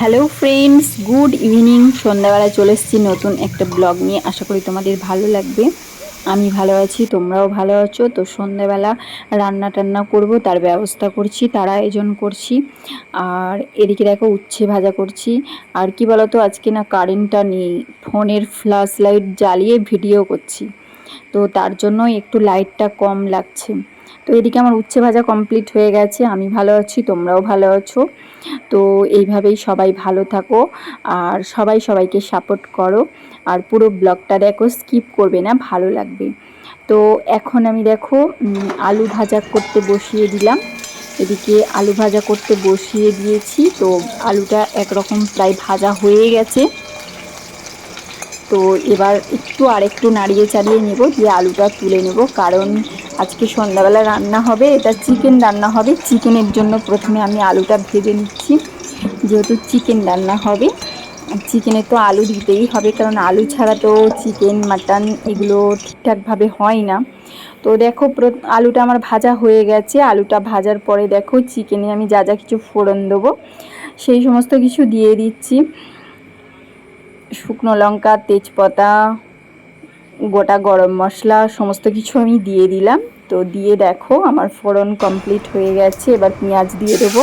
Hello friends good evening সন্ধ্যাবেলায় চলে এসেছি নতুন একটা ব্লগ নিয়ে। আশা করি তোমাদের ভালো লাগবে। আমি ভালো আছি, তোমরাও ভালো আছো। তো সন্ধ্যাবেলা রান্না টান্না করব, তার ব্যবস্থা করছি, তার আয়োজন করছি। আর এদিকে দেখো, উচ্ছে ভাজা করছি। আর কি বলতো, আজকে না কারেন্টটা নেই। ফোনের ফ্ল্যাশ লাইট জ্বালিয়ে ভিডিও করছি। তো তার জন্য একটু লাইটটা কম লাগছে। তো এদিকে আমার উচ্ছে ভাজা কমপ্লিট হয়ে গেছে, আমি ভালো আছি, তোমরাও ভালো আছো। তো এইভাবেই সবাই ভালো থাকো আর সবাই সবাইকে সাপোর্ট করো আর পুরো ব্লগটা দেখো স্কিপ করবে না, ভালো লাগবে। তো এখন আমি দেখো আলু ভাজা করতে বসিয়ে দিলাম। এদিকে আলু ভাজা করতে বসিয়ে দিয়েছি, তো আলুটা একরকম প্রায় ভাজা হয়ে গেছে। তো এবার একটু আর একটু নাড়িয়ে চাড়িয়ে নেব, দিয়ে আলুটা তুলে নেব, কারণ আজকে সন্ধ্যাবেলা রান্না হবে, এটা চিকেন রান্না হবে। চিকেনের জন্য প্রথমে আমি আলুটা ভেজে নিচ্ছি, যেহেতু চিকেন রান্না হবে। চিকেনে তো আলু দিতেই হবে, কারণ আলু ছাড়া তো চিকেন, মাটন এগুলো ঠিকঠাকভাবে হয় না। তো দেখো আলুটা আমার ভাজা হয়ে গেছে। আলুটা ভাজার পরে দেখো, চিকেনে আমি যা যা কিছু ফোড়ন দেবো, সেই সমস্ত কিছু দিয়ে দিচ্ছি। শুকনো লঙ্কা, তেজপাতা গোটা গরম মশলা সমস্ত কিছু আমি দিয়ে দিলাম। তো দিয়ে দেখো, আমার ফোড়ন কমপ্লিট হয়ে গেছে। এবার পেঁয়াজ দিয়ে দেবো।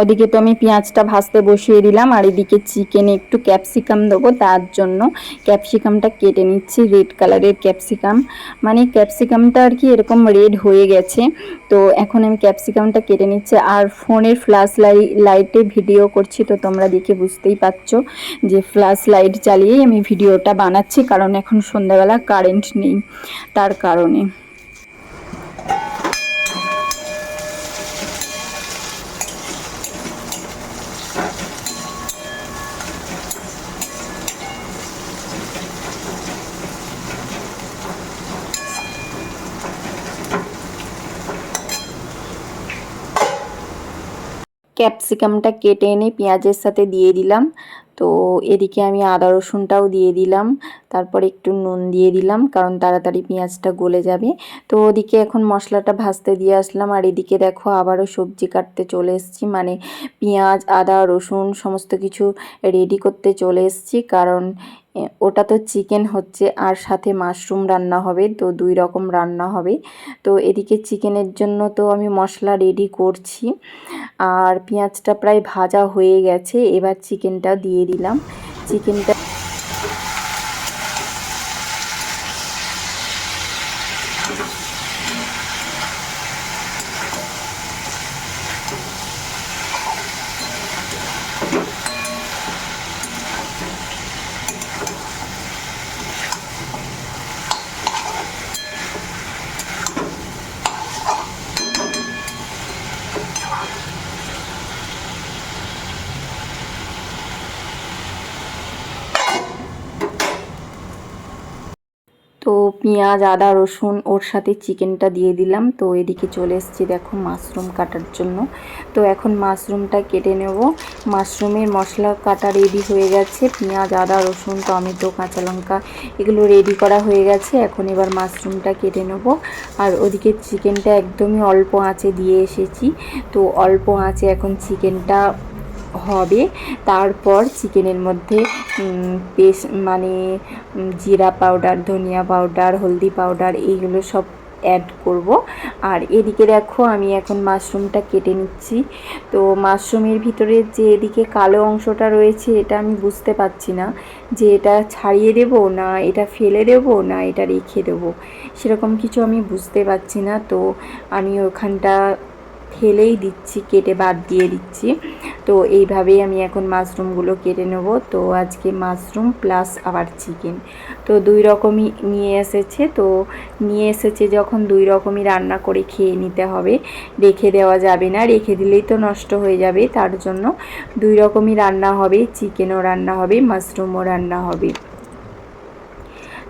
ওদিকে তো আমি পেঁয়াজটা ভাজতে বসিয়ে দিলাম, আর এদিকে চিকেনে একটু ক্যাপসিকাম দেবো, তার জন্য ক্যাপসিকামটা কেটে নিচ্ছি রেড কালারের ক্যাপসিকাম মানে ক্যাপসিকামটা আর কি এরকম রেড হয়ে গেছে, তো এখন আমি ক্যাপসিকামটা কেটে নিচ্ছি। আর ফোনের ফ্ল্যাশ লাইটে ভিডিও করছি, তো তোমরা দেখে বুঝতেই পারছ যে ফ্ল্যাশ লাইট চালিয়েই আমি ভিডিওটা বানাচ্ছি, কারণ এখন সন্ধ্যাবেলা কারেন্ট নেই, তার কারণে। ক্যাপসিকামটা কেটে এনে পেঁয়াজের সাথে দিয়ে দিলাম। তো এদিকে আমি আদা রসুনটাও দিয়ে দিলাম। তারপর একটু নুন দিয়ে দিলাম, কারণ তাড়াতাড়ি পেঁয়াজটা গলে যাবে। তো ওদিকে এখন মশলাটা ভাজতে দিয়ে আসলাম। আর এদিকে দেখো আবারও সবজি কাটতে চলে এসেছি। মানে পেঁয়াজ, আদা, রসুন সমস্ত কিছু রেডি করতে চলে এসেছি। কারণ ওটা তো চিকেন হচ্ছে আর সাথে মাশরুম রান্না হবে, তো দুই রকম রান্না হবে। তো এদিকে চিকেনের জন্য তো আমি মশলা রেডি করছি, আর পেঁয়াজটা প্রায় ভাজা হয়ে গেছে, এবার চিকেনটা দিয়ে দিলাম। চিকেনটা তো পেঁয়াজ, আদা, রসুন, ওর সাথে চিকেনটা দিয়ে দিলাম। তো এদিকে চলে এসেছি দেখো মাশরুম কাটার জন্য। তো এখন মাশরুমটা কেটে নেব। মাশরুমের মশলা কাটা রেডি হয়ে গেছে। পেঁয়াজ, আদা, রসুন, টমেটো, কাঁচা লঙ্কা এগুলো রেডি করা হয়ে গেছে। এখন এবার মাশরুমটা কেটে নেব। আর ওদিকে চিকেনটা একদমই অল্প আঁচে দিয়ে এসেছি। তো অল্প আঁচে এখন চিকেনটা হবে। তারপর চিকেনের মধ্যে পেস মানে জিরা পাউডার, ধনিয়া পাউডার, হলদি পাউডার, এইগুলো সব অ্যাড করব। আর এদিকে দেখো, আমি এখন মাশরুমটা কেটে নিচ্ছি। তো মাশরুমের ভিতরে যে এদিকে কালো অংশটা রয়েছে, এটা আমি বুঝতে পারছি না। যে এটা ছাড়িয়ে দেব না এটা ফেলে দেব না এটা রেখে দেবো? সেরকম কিছু আমি বুঝতে পারছি না। তো আমি ওখানটা ফেলেই দিচ্ছি, কেটে বাদ দিয়ে দিচ্ছি। তো এইভাবেই আমি এখন মাশরুমগুলো কেটে নেব। তো আজকে মাশরুম প্লাস আবার চিকেন। তো দুই রকমই নিয়ে এসেছে। তো নিয়ে এসেছে যখন দুই রকমই রান্না করে খেয়ে নিতে হবে। রেখে দেওয়া যাবে না। রেখে দিলেই তো নষ্ট হয়ে যাবে। তার জন্য দুই রকমই রান্না হবে। চিকেনও রান্না হবে, মাশরুমও রান্না হবে।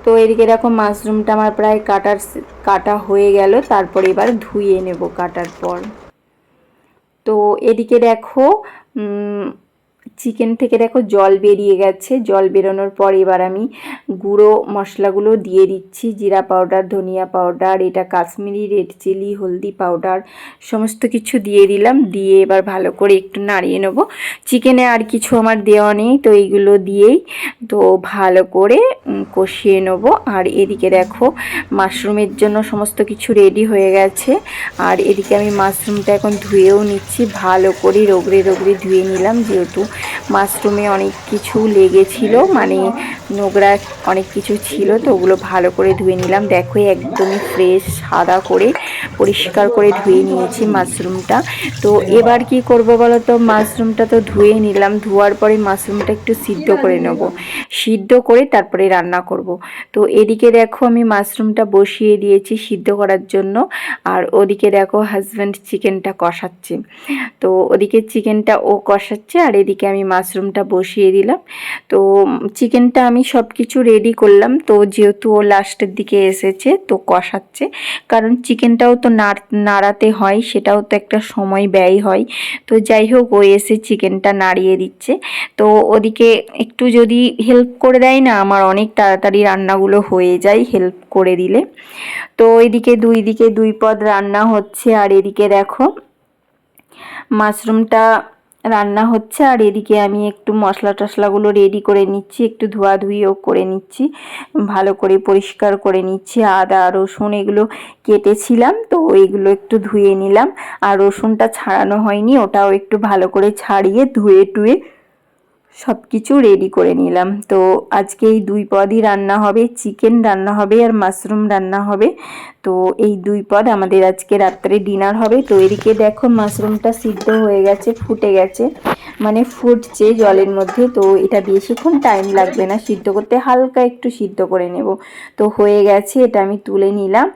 তো এদিকে দেখো মাশরুমটা আমার প্রায় কাটার কাটা হয়ে গেল। তারপর এবার ধুয়ে নেব কাটার পর। তো এদিকে দেখো চিকেন থেকে দেখো জল বেরিয়ে গেছে। জল বেরোনোর পর এবার আমি গুঁড়ো মশলাগুলো দিয়ে দিচ্ছি। জিরা পাউডার, ধনিয়া পাউডার, এটা কাশ্মীরি রেড চিলি, হলদি পাউডার, সমস্ত কিছু দিয়ে দিলাম। দিয়ে এবার ভালো করে একটু নাড়িয়ে নেব। চিকেনে আর কিছু আমার দেওয়া নেই, তো এইগুলো দিয়েই তো ভালো করে কষিয়ে নেব। আর এদিকে দেখো মাশরুমের জন্য সমস্ত কিছু রেডি হয়ে গেছে। আর এদিকে আমি মাশরুমটা এখন ধুয়েও নিচ্ছি। ভালো করে রোগড়ে রোগড়ে ধুয়ে নিলাম, যেহেতু মাশরুমে অনেক কিছু লেগেছিল মানে নোংরা অনেক কিছু ছিল, তো ওগুলো ভালো করে ধুয়ে নিলাম। দেখো, একদমই ফ্রেশ সাদা করে পরিষ্কার করে ধুয়ে নিয়েছি মাশরুমটা। তো এবার কি করব বলো তো? মাশরুমটা তো ধুয়ে নিলাম, ধোয়ার পরে মাশরুমটা একটু সিদ্ধ করে নেব। সিদ্ধ করে তারপরে রান্না করব। তো এদিকে দেখো, আমি মাশরুমটা বসিয়ে দিয়েছি সিদ্ধ করার জন্য, আর ওদিকে দেখো হাজব্যান্ড চিকেনটা কষাচ্ছে। তো ওদিকে চিকেনটা ও কষাচ্ছে, আর এদিকে আমি মাশরুমটা বসিয়ে দিলাম। তো চিকেনটা আমি সব কিছু রেডি করলাম। তো যেহেতু ও লাস্টের দিকে এসেছে, তো কষাচ্ছে। কারণ চিকেনটাও তো নাড়াতে হয়, সেটাও তো একটা সময় ব্যয় হয়। তো যাই হোক, ও এসে চিকেনটা নাড়িয়ে দিচ্ছে। তো ওদিকে একটু যদি হেল্প করে দেয় না, আমার অনেক তাড়াতাড়ি রান্নাগুলো হয়ে যায় হেল্প করে দিলে। তো এদিকে দুই দিকে দুই পদ রান্না হচ্ছে। আর এদিকে দেখো, মাশরুমটা রান্না হচ্ছে, আর এদিকে আমি একটু মশলা টশলাগুলো রেডি করে নিচ্ছি, একটু ধোয়া ধোয়াধুয়িও করে নিচ্ছি, ভালো করে পরিষ্কার করে নিচ্ছি, আদা, রসুন এগুলো কেটেছিলাম, তো এগুলো একটু ধুয়ে নিলাম, আর রসুনটা ছাড়ানো হয়নি, ওটাও একটু ভালো করে ছাড়িয়ে ধুয়ে টুয়ে সব কিছু রেডি করে নিলাম। তো আজকে এই দুই পদই রান্না হবে চিকেন রান্না হবে আর মাশরুম রান্না হবে। তো এই দুই পদ আমাদের আজকে রাত্রে ডিনার হবে। তো এদিকে দেখো মাশরুমটা সিদ্ধ হয়ে গেছে, ফুটে গেছে। মানে ফুটছে জলের মধ্যে, তো এটা বেশিক্ষণ টাইম লাগবে না। সিদ্ধ করতে হালকা একটু সিদ্ধ করে নেব। তো হয়ে গেছে, এটা আমি তুলে নিলাম।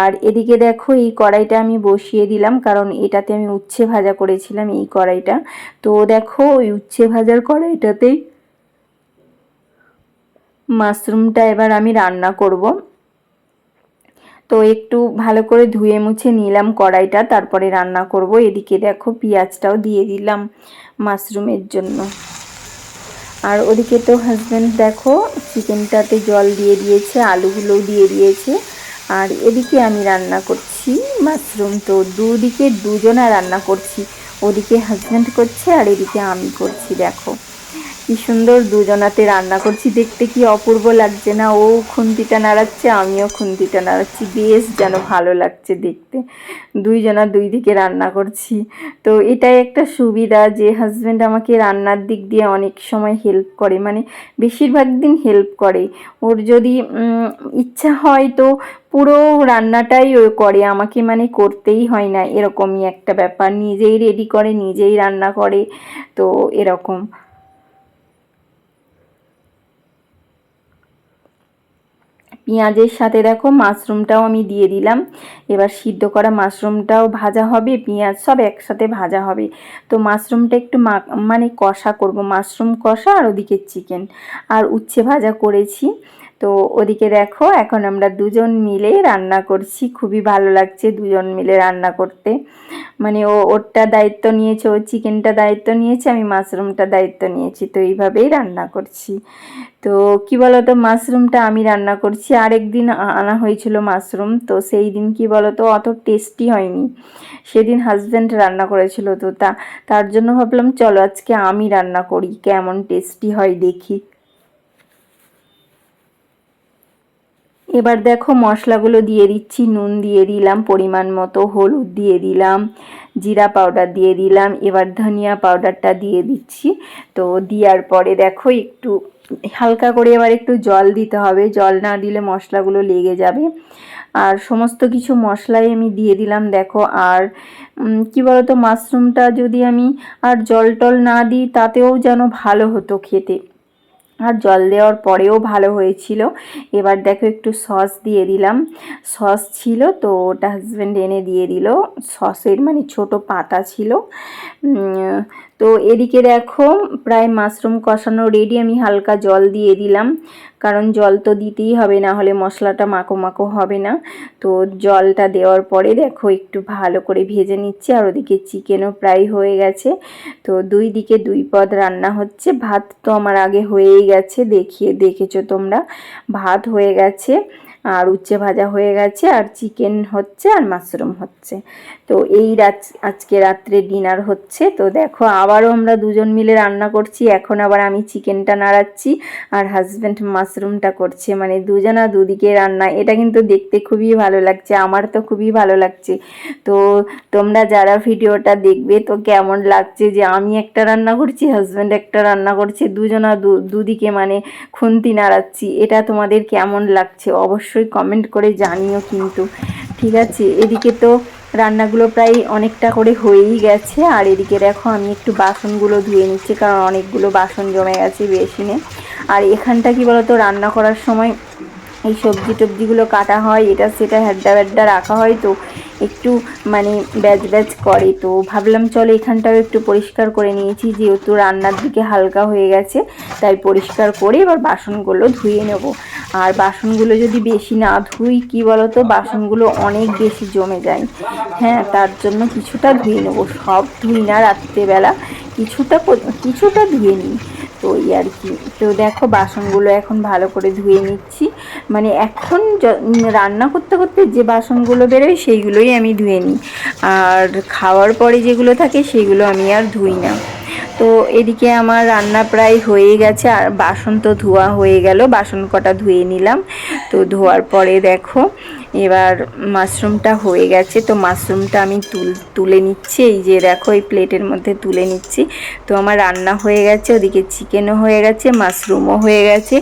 আর এদিকে দেখো, এই কড়াইটা আমি বসিয়ে দিলাম, কারণ এটাতে আমি উচ্ছে ভাজা করেছিলাম এই কড়াইটা। তো দেখো, ওই উচ্ছে ভাজার কড়াইটাতেই মাশরুমটা এবার আমি রান্না করব। তো একটু ভালো করে ধুয়ে মুছে নিলাম কড়াইটা, তারপরে রান্না করব। এদিকে দেখো পেঁয়াজটাও দিয়ে দিলাম মাশরুমের জন্য। আর ওদিকে তো হাজব্যান্ড দেখো চিকেনটাতে জল দিয়ে দিয়েছে, আলুগুলোও দিয়ে দিয়েছে। আর এদিকে আমি রান্না করছি মাশরুম। তো দুদিকে দুজনা রান্না করছি, ওদিকে হাজব্যান্ড করছে আর এদিকে আমি করছি, দেখো। কি সুন্দর দুজনাতে রান্না করছি, দেখতে কি অপূর্ব লাগছে না। ও খুন্তিটা নাড়াচ্ছে, আমিও খুন্তিটা নাড়াচ্ছি। বেশ যেন ভালো লাগছে দেখতে। দুইজনা দুই দিকে রান্না করছি। তো এটাই একটা সুবিধা যে হাজব্যান্ড আমাকে রান্নার দিক দিয়ে অনেক সময় হেল্প করে। মানে বেশিরভাগ দিন হেল্প করে। ওর যদি ইচ্ছা হয় তো পুরো রান্নাটাই ও করে। আমাকে মানে করতেই হয় না। এরকমই একটা ব্যাপার। নিজেই রেডি করে, নিজেই রান্না করে। তো এরকম। পেঁয়াজের সাথে দেখো মাশরুমটাও আমি দিয়ে দিলাম। এবার সিদ্ধ করা মাশরুমটাও ভাজা হবে, পেঁয়াজ সব একসাথে ভাজা হবে। তো মাশরুমটা একটু মানে কষা করব, মাশরুম কষা আর ওদিকে চিকেন। আর উচ্ছে ভাজা করেছি। তো ওদিকে দেখো, এখন আমরা দুজন মিলে রান্না করছি। খুবই ভালো লাগছে দুজন মিলে রান্না করতে। মানে ও, ওরটা দায়িত্ব নিয়েছে, ও চিকেনটা দায়িত্ব নিয়েছে, আমি মাশরুমটা দায়িত্ব নিয়েছি। তো এইভাবেই রান্না করছি। তো কি বলতো, মাশরুমটা আমি রান্না করছি। আরেক দিন আনা হয়েছিল মাশরুম। তো সেই দিন কি বলতো, অত টেস্টি হয়নি। সেদিন হাজব্যান্ড রান্না করেছিল তো তা, তার জন্য ভাবলাম, চলো আজকে আমি রান্না করি, কেমন টেস্টি হয় দেখি। এবার দেখো মশলাগুলো দিয়ে দিচ্ছি, নুন দিয়ে দিলাম, পরিমাণ মতো হলুদ দিয়ে দিলাম, জিরা পাউডার দিয়ে দিলাম, এবার ধনিয়া পাউডারটা দিয়ে দিচ্ছি। তো দেওয়ার পরে দেখো একটু হালকা করে এবার একটু জল দিতে হবে, জল না দিলে মশলাগুলো লেগে যাবে। আর সমস্ত কিছু মশলাই আমি দিয়ে দিলাম, দেখো, আর কি বলতো, মাশরুমটা যদি আমি আর জল টল না দিই, তাতেও যেন ভালো হতো খেতে। আর জল দেওয়ার পরেও ভালো হয়েছিল। এবার দেখো একটু সস দিয়ে দিলাম। সস ছিল তো ওটা হাজব্যান্ড এনে দিয়ে দিল। সসের মানে ছোট পাতা ছিল। তো এদিকে দেখো, প্রায় মাশরুম কষানো রেডি আমি হালকা জল দিয়ে দিলাম। কারণ জল তো দিতেই হবে, না হলে মশলাটা মাখো মাখো হবে না। তো জলটা দেওয়ার পরে দেখো, একটু ভালো করে ভেজে নিচ্ছে, আর ওদিকে চিকেনও প্রায় হয়ে গেছে। তো দুই দিকে দুই পদ রান্না হচ্ছে। ভাত তো আমার আগে হয়েই গেছে, দেখিয়ে, দেখেছ তোমরা। ভাত হয়ে গেছে, আর উচ্ছে ভাজা হয়ে গেছে, আর চিকেন হচ্ছে, আর মাশরুম হচ্ছে। তো এই রাত, আজকে রাত্রে ডিনার হচ্ছে। তো দেখো, আবারও আমরা দুজন মিলে রান্না করছি। এখন আবার আমি চিকেনটা নাড়াচ্ছি আর হাজব্যান্ড মাশরুমটা করছে। মানে দুজনা দুদিকে রান্না। এটা কিন্তু দেখতে খুবই ভালো লাগছে। আমার তো খুবই ভালো লাগছে। তো তোমরা যারা ভিডিওটা দেখবে, তো কেমন লাগছে যে আমি একটা রান্না করছি হাজব্যান্ড একটা রান্না করছে, দুজনা দুদিকে মানে খুন্তি নাড়াচ্ছি। এটা তোমাদের কেমন লাগছে? অবশ্যই কমেন্ট করে জানিও কিন্তু। ঠিক আছে? এদিকে তো রান্নাগুলো প্রায় অনেকটা করে হয়েই গেছে। আর এদিকে দেখো, আমি একটু বাসনগুলো ধুয়ে নিচ্ছি, কারণ অনেকগুলো বাসন জমে গেছে বেসিনে। আর এখানটা কি বলতো, রান্না করার সময় এই সবজি টবজিগুলো কাটা হয়, এটা সেটা হ্যাড্ডা ব্যাড্ডা রাখা হয়, তো একটু মানে ব্যাচ ব্যাচ করে। তো ভাবলাম চলো এখানটাও একটু পরিষ্কার করে নিয়েছি, যেহেতু রান্নার দিকে হালকা হয়ে গেছে, তাই পরিষ্কার করে এবার বাসনগুলো ধুয়ে নেব। আর বাসনগুলো যদি বেশি না ধুই, কি বলতো, বাসনগুলো অনেক বেশি জমে যায়। হ্যাঁ তার জন্য কিছুটা ধুয়ে নেব। সব ধুই না রাত্রেবেলা, কিছুটা কিছুটা ধুয়ে নিই। তো এই আর কি। তো দেখো বাসনগুলো এখন ভালো করে ধুয়ে নিচ্ছি। মানে এখন রান্না করতে করতে যে বাসনগুলো বেরোয় সেইগুলোই আমি ধুয়ে নিই। আর খাওয়ার পরে যেগুলো থাকে সেগুলো আমি আর ধুই না। তো এদিকে আমার রান্না প্রায় হয়ে গেছে। আর বাসন তো ধোয়া হয়ে গেল। বাসন কটা ধুয়ে নিলাম। তো ধোয়ার পরে দেখো এবার মাশরুমটা হয়ে গেছে, তো মাশরুমটা আমি তুল, তুলে নিচ্ছি, এই যে দেখো এই প্লেটের মধ্যে তুলে নিচ্ছি। তো আমার রান্না হয়ে গেছে, ওদিকে চিকেনও হয়ে গেছে, মাশরুমও হয়ে গেছে।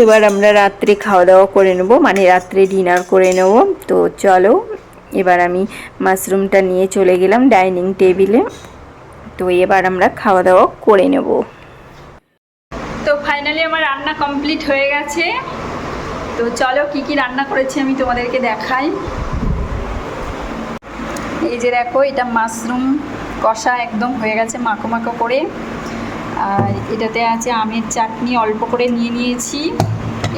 এবার আমরা রাত্রে খাওয়া দাওয়া করে নেব মানে রাত্রে ডিনার করে নেব। তো চলো, এবার আমি মাশরুমটা নিয়ে চলে গেলাম ডাইনিং টেবিলে। তো এবার আমরা খাওয়া দাওয়া করে নেব। ফাইনালি আমার রান্না কমপ্লিট হয়ে গেছে। তো চলো কি কি রান্না করেছি আমি তোমাদেরকে দেখাই। এই যে দেখো, এটা মাশরুম কষা একদম হয়ে গেছে মাখো মাখো করে। আর এটাতে আছে আমের চাটনি অল্প করে নিয়ে নিয়েছি।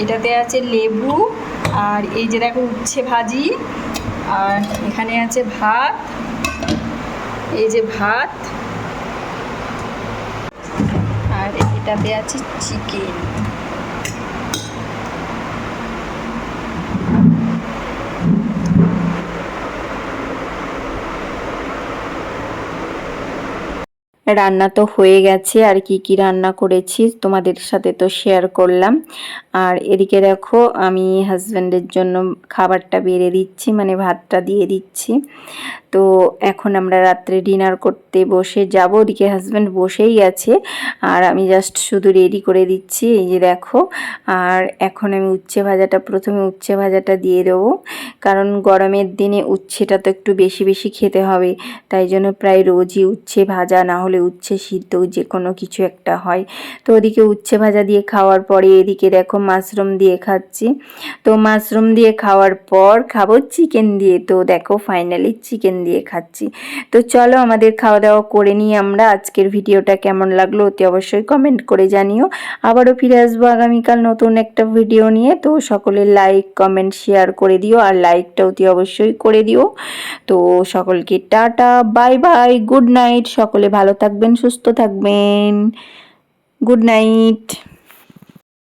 এটাতে আছে লেবু আর এই যে দেখো উচ্ছে ভাজি। আর এখানে আছে ভাত। এই যে ভাত আর এটাতে আছে চিকেন রান্না তো হয়ে গেছে, আর কি কি রান্না করেছি তোমাদের সাথে তো শেয়ার করলাম। আর এদিকে দেখো, আমি হাজব্যান্ডের জন্য খাবারটা বেড়ে দিচ্ছি মানে ভাতটা দিয়ে দিচ্ছি। তো এখন আমরা রাত্রে ডিনার করতে বসে যাব, ওদিকে হাজব্যান্ড বসেই আছে। আর আমি জাস্ট শুধু রেডি করে দিচ্ছি, এই যে দেখো। আর এখন আমি উচ্ছে ভাজাটা, প্রথমে উচ্ছে ভাজাটা দিয়ে দেবো। কারণ গরমের দিনে উচ্ছেটা তো একটু বেশি বেশি খেতে হবে, তাই জন্য প্রায় রোজই উচ্ছে ভাজা না হলে উচ্ছে সিদ্ধ যে কোনো কিছু একটা হয়। তো ওদিকে উচ্ছে ভাজা দিয়ে খাওয়ার পরে এদিকে দেখো মাশরুম দিয়ে খাচ্ছি। তো মাশরুম দিয়ে খাওয়ার পর খাব চিকেন দিয়ে। তো দেখো ফাইনালি চিকেন দিয়ে খাচ্ছি। তো চলো আমাদের খাওয়া দাওয়া করে নিয়ে আমরা। আজকের ভিডিওটা কেমন লাগল অতি অবশ্যই কমেন্ট করে জানিও। আবারও ফিরে আসব আগামীকাল নতুন একটা ভিডিও নিয়ে। তো সকলে লাইক কমেন্ট শেয়ার করে দিও আর লাইকটা অতি অবশ্যই করে দিও। তো সকলকে tata bye bye good night সকলে ভালো থাকবেন সুস্থ থাকবেন। Good night